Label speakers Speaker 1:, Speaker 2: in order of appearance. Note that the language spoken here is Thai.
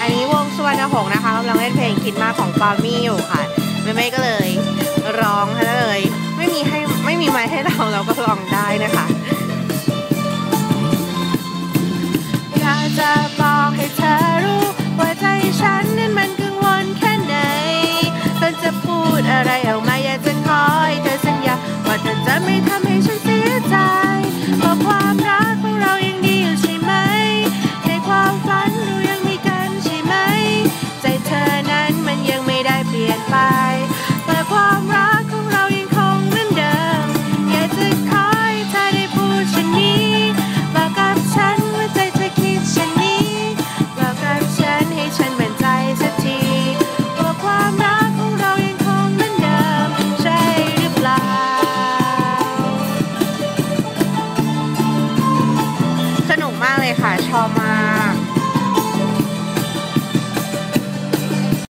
Speaker 1: อันนี้วงสุวรรณหงนะคะกำลังเล่นเพลงคิดมากของปามี่อยู่ค่ะไม่ไม่ก็เลยร้องให้เลย ไม่มีให้ไม่มีไม้ให้เราเราก็ร้องได้นะคะ 海，超吗？